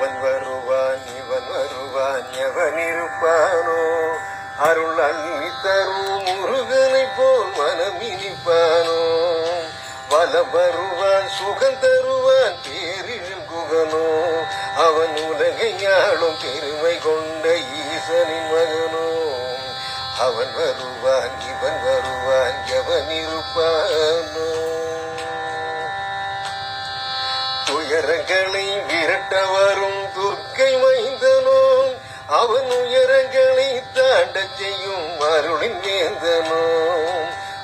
அவன் வருவான் இவன் வருவான் எவன் இருப்பானோ? அருள் அள்ளி தரும் முருகனை போல் மனம் இனிப்பானோ? வலம் வருவான் சுகம் தருவான் பேரில் குகனோ? அவன் உலகை ஆளும் பெருமை கொண்ட ஈசனின் மகனோ? அவன் வருவான் இவன் வருவான் எவன் இருப்பானோ? உயரங்களை விரட்ட வரும் துர்க்கை மைந்தனோ அவன் உயரங்களை தாண்ட செய்யும் அருளின் வேந்தனோ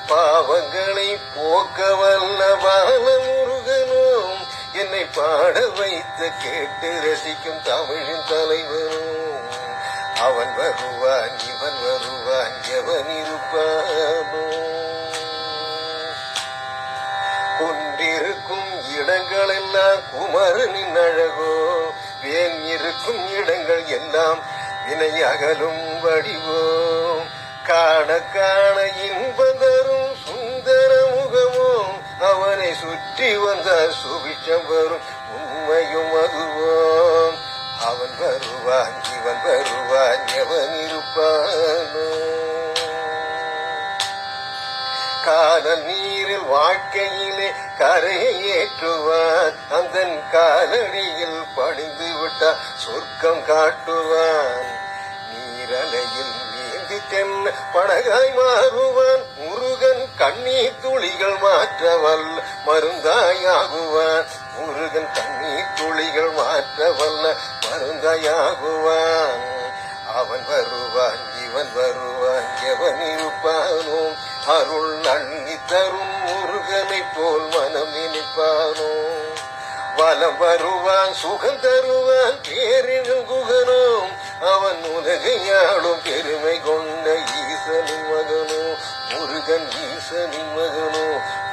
பாவங்களை போக்க வல்ல பாலமுருகனோ என்னை பாட வைத்த கேட்டு ரசிக்கும் தமிழின் தலைவனோ. அவன் வருவான் இவன் வருவான் எவன் இருப்பானோ. கொண்டிருக்கும் இடங்களெல்லாம் குமரனின் அழகோ. வேன் இருக்கும் இடங்கள் எல்லாம் வினை அகலும் வடிவோ. காண காண இன்பந்தரும் சுந்தர முகமோ. அவனை சுற்றி வந்த சுபிட்சம் வரும் உண்மையும் அதுவோ. அவன் வருவான் இவன் வருவான் எவன் இருப்பானோ. கால நீரில் வாழ்க்கையிலே கரையை ஏற்றுவான் அந்த காலடியில் படிந்து விட்டால் சொர்க்கம் காட்டுவான். நீரலையில் நீந்தி தென்ன படகாய் மாறுவான். முருகன் கண்ணீர் துளிகள் மாற்றவல் மருந்தாயாகுவான். முருகன் கண்ணீர் துளிகள் மாற்றவல்ல மருந்தாயாகுவான். அவன் வருவான் இவன் வருவான் எவன் இருப்பானோ. அருள் அண்ணி தரும் முருகனை போல் மனம் நினைப்பானோ வலம் வருவான் சுகம் தருவான் பேரிடும் குகனோ அவன் உலகையாளும் பெருமை கொண்ட ஈசனின் மகனோ? முருகன் ஈசனின் மகனோ?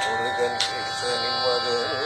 முருகன் ஈசனின் மகனோ?